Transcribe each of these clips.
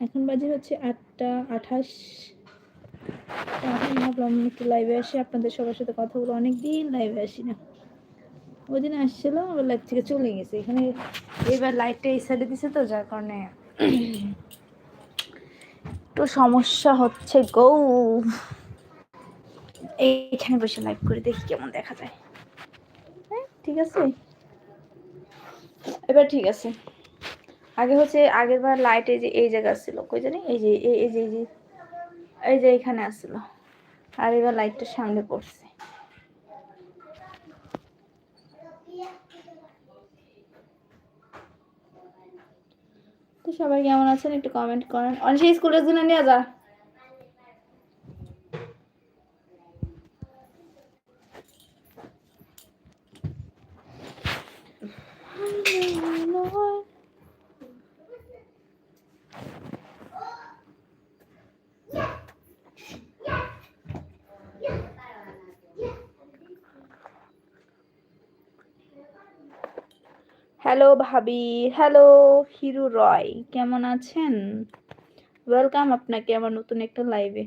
এখন বাজে হচ্ছে আটটা আঠাশ। এখন ভাবলাম একটু লাইভে আসি, আপনাদের সবার সাথে কথা বলে অনেকদিন লাইভে আসি না। ওই দিন আসছিল আবার লাইভ থেকে চলে গেছে। এখানে এবার লাইটটা এই সাইডে দিছে তো, যার কারণে একটু সমস্যা হচ্ছে গো। এইখানে বসে লাইভ করে দেখি কেমন দেখা যায়। হ্যাঁ ঠিক আছে। এবার ঠিক আছে। আগে হচ্ছে আগের বার লাইট এই যে, এই জায়গা ছিল, কই জানি? এই যে এই যে এই যে এই যে এখানে আসছিল। আর এবার লাইটটা সামনে পড়ছে। তো সবাই কেমন আছেন একটু কমেন্ট করেন। অনেক স্কুলের জন্য নিয়ে যা। হ্যালো ভাবি, হ্যালো হিরু রয়, কেমন আছেন? ওয়েলকাম আপনাকে আমার নতুন একটা লাইভে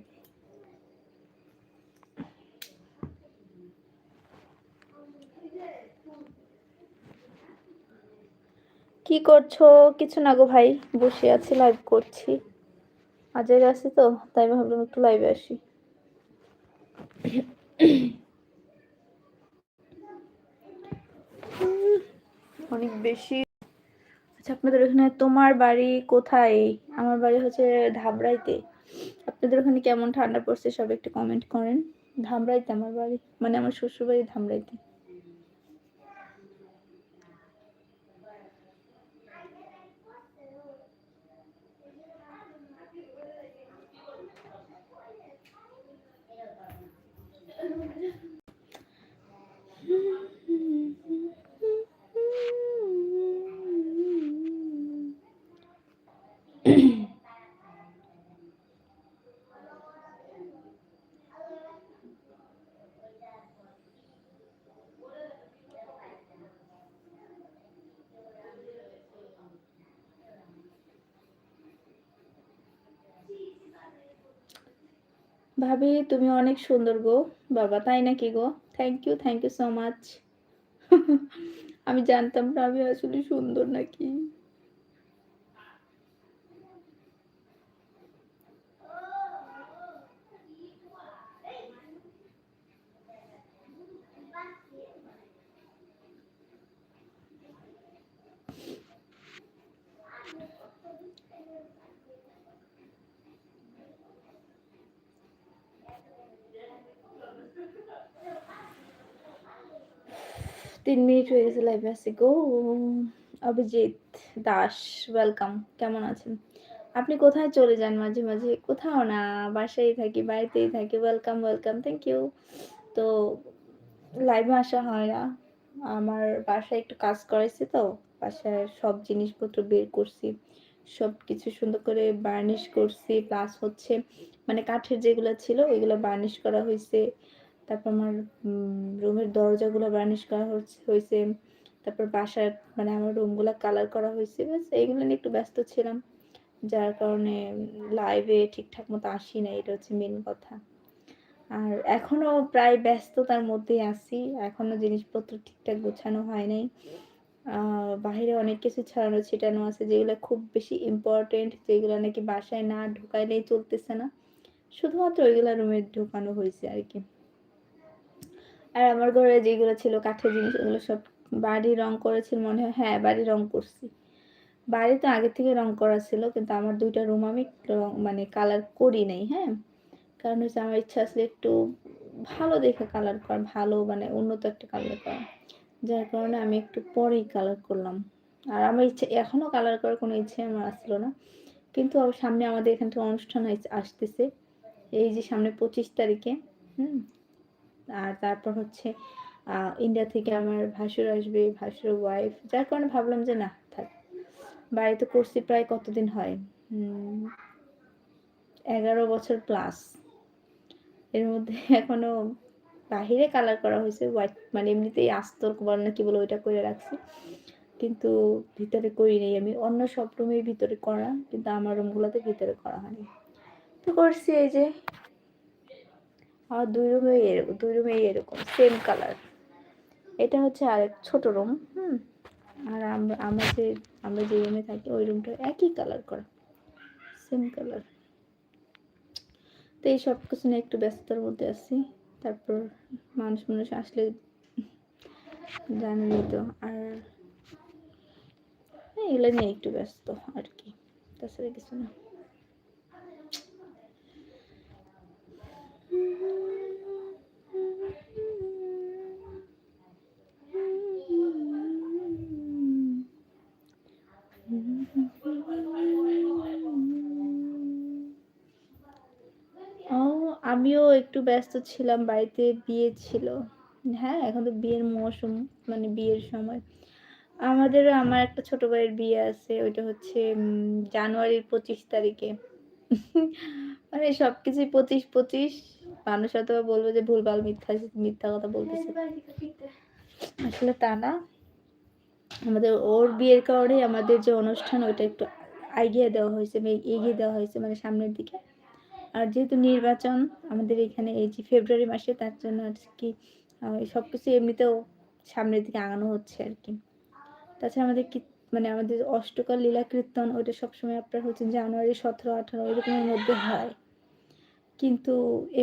কি করছ? কিছু না গো ভাই, বসে আছি লাইভ করছি। আজের আছি তো, তাই ভাবলাম একটু লাইভে আসি। অনেক বেশি। আচ্ছা আপনাদের ওখানে তোমার বাড়ি কোথায়? আমার বাড়ি হচ্ছে ধাবড়াইতে আপনাদের ওখানে কেমন ঠান্ডা পড়ছে সব একটু কমেন্ট করেন। ধামরাইতে আমার বাড়ি মানে আমার শ্বশুর বাড়ি ধামরাইতে। ভাবি, তুমি অনেক সুন্দর গো। বাবা, তাই নাকি গো? Thank you thank you so much আমি জানতাম না আমি আসলে সুন্দর নাকি। তিন মিনিট হয়ে গেছে লাইভে আসি গো, অভিজিৎ দাস ওয়েলকাম কেমন আছেন? আপনি কোথায় চলে যান মাঝে মাঝে? কোথাও না, বাসায় থাকি, বাড়িতেই থাকি। ওয়েলকাম ওয়েলকাম থ্যাংক ইউ তো লাইভে আসা হয় না। আমার বাসায় একটু কাজ করাইছি তো, বাসায় সব জিনিসপত্র বের করছি। সব কিছু সুন্দর করে বার্নিশ করছি। প্লাস হচ্ছে মানে কাঠের যেগুলো ছিল, ওইগুলো বার্নিশ করা হয়েছে তারপর আমার রুমের দরজাগুলো বার্নিশ করা হয়েছে তারপর বাসার মানে আমার রুমগুলো কালার করা হয়েছে ব্যাস, এইগুলো নিয়ে একটু ব্যস্ত ছিলাম। যার কারণে লাইভে ঠিকঠাক মতো আসি না এটা হচ্ছে মেন কথা। আর এখনও প্রায় ব্যস্ততার মধ্যেই আছি এখনও জিনিসপত্র ঠিকঠাক গোছানো হয় নাই। বাহিরে অনেক কিছু ছড়ানো, ছিটানো আছে, যেগুলো খুব বেশি ইম্পর্টেন্ট যেগুলো নাকি বাসায় না ঢুকাইলেই চলতেছে না। শুধুমাত্র ওইগুলো রুমে ঢুকানো হয়েছে আর কি। আর আমার ঘরে যেগুলো ছিল কাঠের জিনিস, ওগুলো সব বাড়ি রং করেছিল, মনে হয় হ্যাঁ বাড়ি রং করছি। বাড়ি তো আগে থেকে রং করা ছিল, কিন্তু আমার দুইটা রুম আমি রং মানে কালার করি নাই হ্যাঁ? কারণ হচ্ছে আমার ইচ্ছা আসলে একটু ভালো দেখে কালার করা, ভালো মানে উন্নত একটা কালার করা। যার কারণে আমি একটু পরেই কালার করলাম। আর আমার ইচ্ছে এখনও কালার করার কোনো ইচ্ছে আমার আসলো না। কিন্তু সামনে আমাদের এখান থেকে অনুষ্ঠান আসতেছে। এই যে সামনে পঁচিশ তারিখে, হুম? আর তারপর হচ্ছে ইন্ডিয়া থেকে আমার ভাসুর আসবে ভাসুর ওয়াইফ যার কারণে ভাবলাম যে না, থাক। বাড়িতে করছি প্রায় কতদিন হয়? এগারো বছর প্লাস এর মধ্যে এখনও বাহিরে কালার করা হয়েছে হোয়াইট মানে এমনিতেই আস্তর বল না কি বলে ওইটা করে রাখছি। কিন্তু ভিতরে করি নাই আমি। অন্য সব রুমের ভিতরে করা, কিন্তু আমার রুমগুলোতে ভিতরে করা হয়নি। তো করছি এই যে আর দুই রুমে এরকম দুই রুমে এরকম সেম কালার এটা হচ্ছে আরেক ছোট রুম হুম? আর আমরা আমরা যে আমরা যে রুমে থাকি ওই রুমটা একই কালার করা সেম কালার তো এই সব কিছু নিয়ে একটু ব্যস্ততার মধ্যে আছি তারপর মানুষ মানুষ আসলে জানেনই তো আর হ্যাঁ, এগুলো নিয়ে একটু ব্যস্ত আর কি তাছাড়া কিছু না ও আমিও একটু ব্যস্ত ছিলাম, বাড়িতে বিয়ে ছিল। হ্যাঁ এখন তো বিয়ের মৌসুম মানে বিয়ের সময়। আমাদেরও আমার একটা ছোট ভাইয়ের বিয়ে আছে, ওইটা হচ্ছে জানুয়ারির পঁচিশ তারিখে। মানে সব কিছুই পঁচিশ পঁচিশ, মানুষ হয়তো বলব যে ভুলভাল মিথ্যা মিথ্যা কথা বলতেছে। আসলে তা না। আমাদের, ওর বিয়ের কারণে আমাদের যে অনুষ্ঠান, ওইটা একটু এগিয়ে দেওয়া হয়েছে, এগিয়ে দেওয়া হয়েছে মানে সামনের দিকে। আর যেহেতু নির্বাচন আমাদের এখানে এই যে ফেব্রুয়ারি মাসে, তার জন্য আর কি সব কিছু এমনিতেও সামনের দিকে আগানো হচ্ছে আর কি। তাছাড়া আমাদের কি মানে আমাদের অষ্টকাল লীলা কীর্তন, ওইটা সবসময় আপনার হচ্ছে জানুয়ারি সতেরো, আঠারো এরকমের মধ্যে হয়। কিন্তু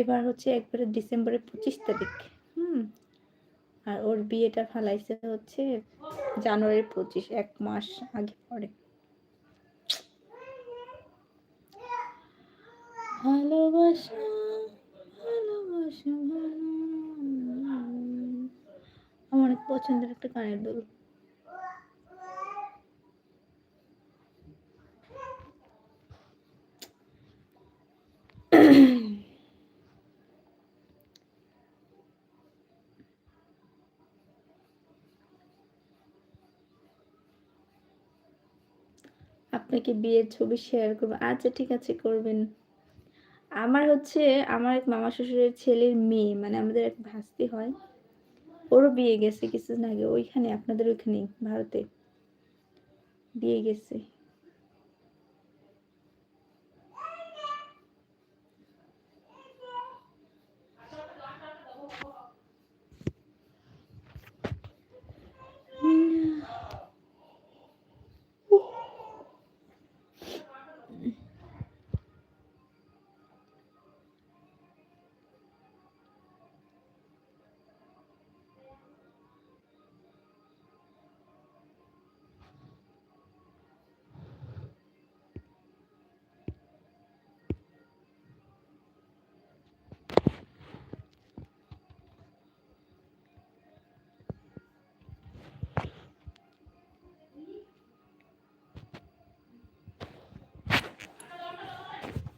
এবার হচ্ছে একবারে ডিসেম্বরের পঁচিশ তারিখ, হুম, আর ওর বিয়েটা ফালাইছে হচ্ছে জানুয়ারি পঁচিশ, এক মাস আগে পরে। ভালোবাসা ভালোবাসা আমার অনেক পছন্দের একটা গানের দল। আপনাকে বিয়ের ছবি শেয়ার করব। আচ্ছা ঠিক আছে, করবেন। আমার হচ্ছে, আমার এক মামা শ্বশুরের ছেলের মেয়ে মানে আমাদের এক ভাস্তি হয়, ওরও বিয়ে গেছে কিছুদিন আগে, ওইখানে, আপনাদের ওইখানেই, ভারতে। বিয়ে গেছে।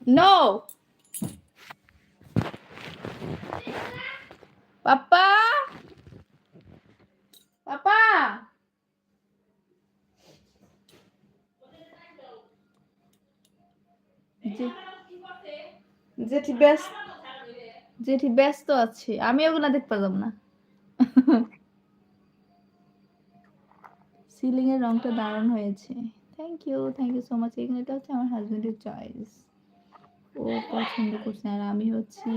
No! Papa! Papa! জেঠি ব্যস্ত জেঠি ব্যস্ত আছে আমি ওগুলো দেখতে পারলাম না সিলিং এর রংটা দারুণ হয়েছে thank you thank you so much এখানে হচ্ছে আমার হাজবেন্ডের চয়েস ও পছন্দ করছে আর আমি হচ্ছি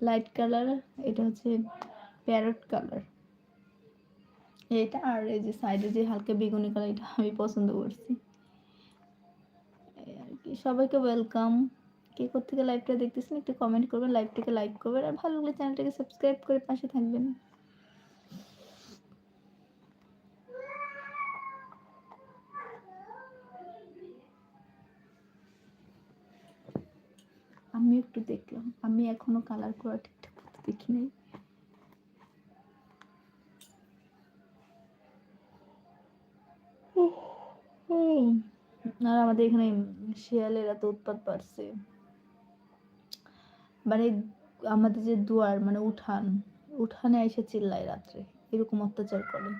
লাইট কালার এটা হচ্ছে প্যারট কালার এটা আর এই যে সাইডে যে হালকা বেগুনি কালার এটা আমি পছন্দ করছি। আর কি। সবাইকে ওয়েলকাম কে থেকে লাইভটা দেখতেছেন, একটু কমেন্ট করবেন লাইভটাকে লাইক করবেন। আর ভালো লাগলে চ্যানেলটাকে সাবস্ক্রাইব করে পাশে থাকবেন। আমি একটু দেখলাম। আমি এখনও কালার করা ঠিকঠাক দেখি নাই। আর আমাদের এখানে শিয়ালের এত উৎপাত বাড়ছে। মানে আমাদের যে দুয়ার মানে উঠান, উঠানে এসে চিল্লায় রাত্রে। এরকম অত্যাচার করে।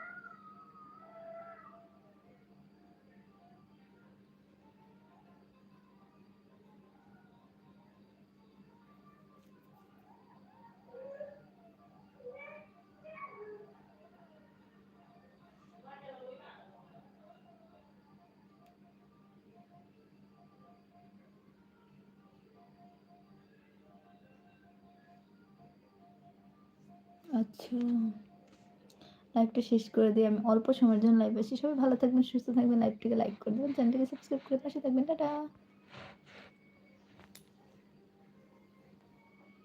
আচ্ছা। লাইভটা শেষ করে দিই আমি অল্প সময়ের জন্য লাইভ আসি। সবাই ভালো থাকবেন, সুস্থ থাকবেন লাইভটিকে লাইক করে দেবেন চ্যানেলটিকে সাবস্ক্রাইব করে পাশে থাকবেন। টাটা।